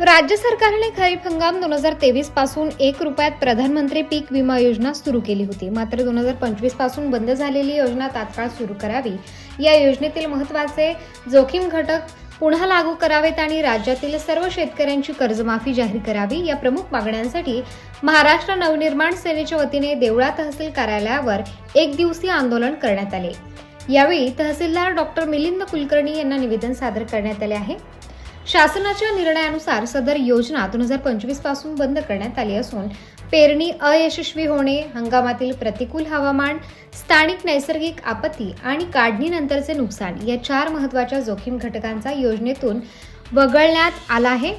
राज्य सरकारने खरीप हंगाम दोन हजार तेवीसपासून एक रुपयात प्रधानमंत्री पीक विमा योजना सुरू केली होती. मात्र दोन हजार पंचवीसपासून बंद झालेली योजना तात्काळ सुरू करावी. या योजनेतील महत्त्वाचे जोखीम घटक पुन्हा लागू करावेत आणि राज्यातील सर्व शेतकऱ्यांची कर्जमाफी जाहीर करावी या प्रमुख मागण्यांसाठी महाराष्ट्र नवनिर्माण सेनेच्या वतीने देवळा तहसील कार्यालयावर एक दिवसीय आंदोलन करण्यात आले. यावेळी तहसीलदार डॉक्टर मिलिंद कुलकर्णी यांना निवेदन सादर करण्यात आले आहे. शासनाच्या निर्णयानुसार सदर योजना दोन हजार पंचवीसपासून बंद करण्यात आली असून पेरणी अयशस्वी होणे हंगामातील प्रतिकूल हवामान स्थानिक नैसर्गिक आपत्ती आणि काढणीनंतरचे नुकसान या चार महत्त्वाच्या जोखीम घटकांचा योजनेतून वगळण्यात आला आहे.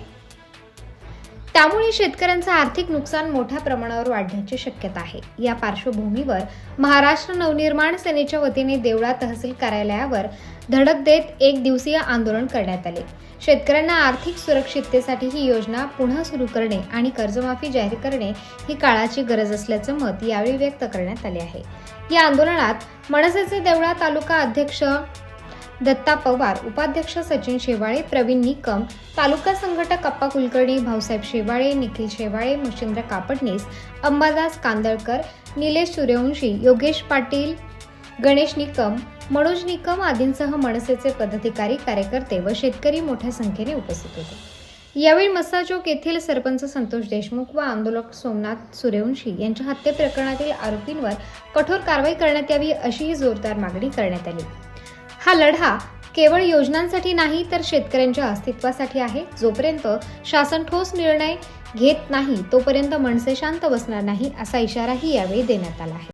त्यामुळे शेतकऱ्यांचं आर्थिक नुकसान मोठ्या प्रमाणावर वाढण्याची शक्यता आहे. या पार्श्वभूमीवर महाराष्ट्र नवनिर्माण सेनेच्या वतीने देवळा तहसील कार्यालयावर धडक देत एक दिवसीय आंदोलन करण्यात आले. शेतकऱ्यांना आर्थिक सुरक्षिततेसाठी ही योजना पुन्हा सुरू करणे आणि कर्जमाफी जाहीर करणे ही काळाची गरज असल्याचं मत यावेळी व्यक्त करण्यात आले आहे. या आंदोलनात मनसेचे देवळा तालुका अध्यक्ष दत्ता पवार उपाध्यक्ष सचिन शेवाळे प्रवीण निकम तालुका संघटक अप्पा कुलकर्णी भाऊसाहेब शेवाळे निखिल शेवाळे मच्छिंद्र कापडणीस अंबादास कांदळकर निलेश सूर्यवंशी योगेश पाटील गणेश निकम मनोज निकम आदींसह मनसेचे पदाधिकारी कार्यकर्ते व शेतकरी मोठ्या संख्येने उपस्थित होते. यावेळी मस्सा येथील सरपंच संतोष देशमुख व आंदोलक सोमनाथ सूर्यवंशी यांच्या हत्ये प्रकरणातील आरोपींवर कठोर कारवाई करण्यात यावी अशीही जोरदार मागणी करण्यात आली. हा लढा केवळ योजनांसाठी नाही तर शेतकऱ्यांच्या अस्तित्वासाठी आहे. जोपर्यंत शासन ठोस निर्णय घेत नाही तोपर्यंत मनसे शांत बसणार नाही असा इशाराही यावेळी देण्यात आला आहे.